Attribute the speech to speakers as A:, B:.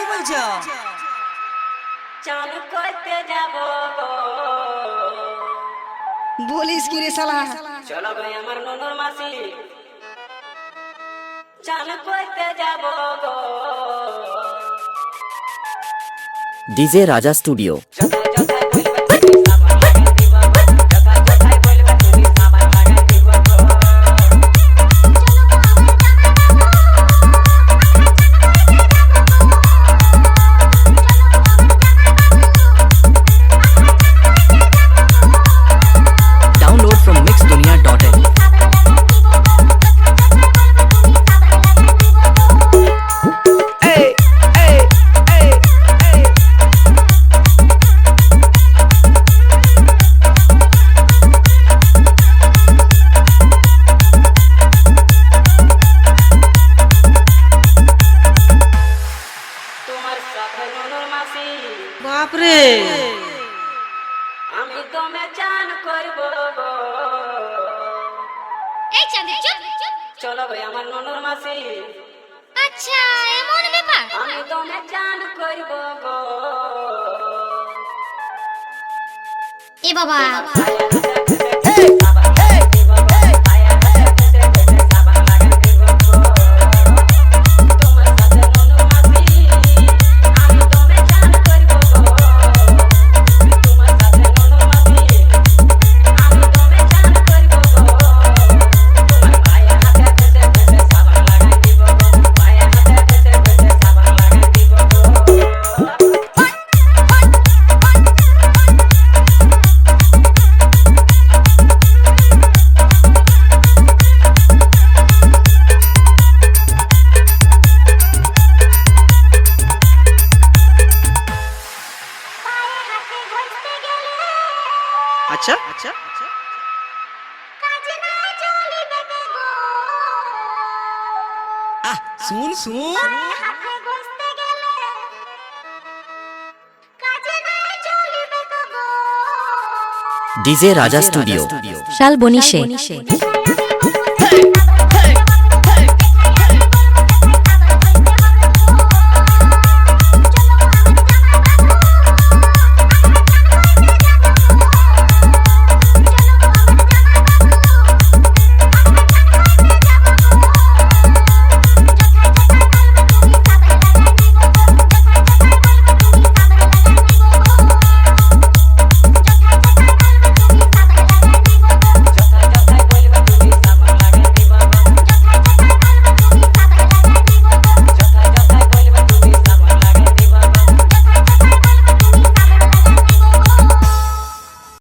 A: কি বলছো? করতে যাব
B: বলিস কি রে শালা?
A: ভাই আমার ননুর মাসি। করতে যাব
C: ডিজে রাজা স্টুডিও।
B: বাপরে।
A: আমি তোমে চান করব।
D: এই চাঁদের চুপ।
A: চলো ভাই আমার ননুর মাসি।
D: আচ্ছা এমন ব্যাপার?
A: আমি তোমে চান করব গো।
D: এ বাবা।
B: আচ্ছা। আচ্ছা শুন শুন।
C: ডিজে রাজা স্টুডিও।
E: শালবনিশে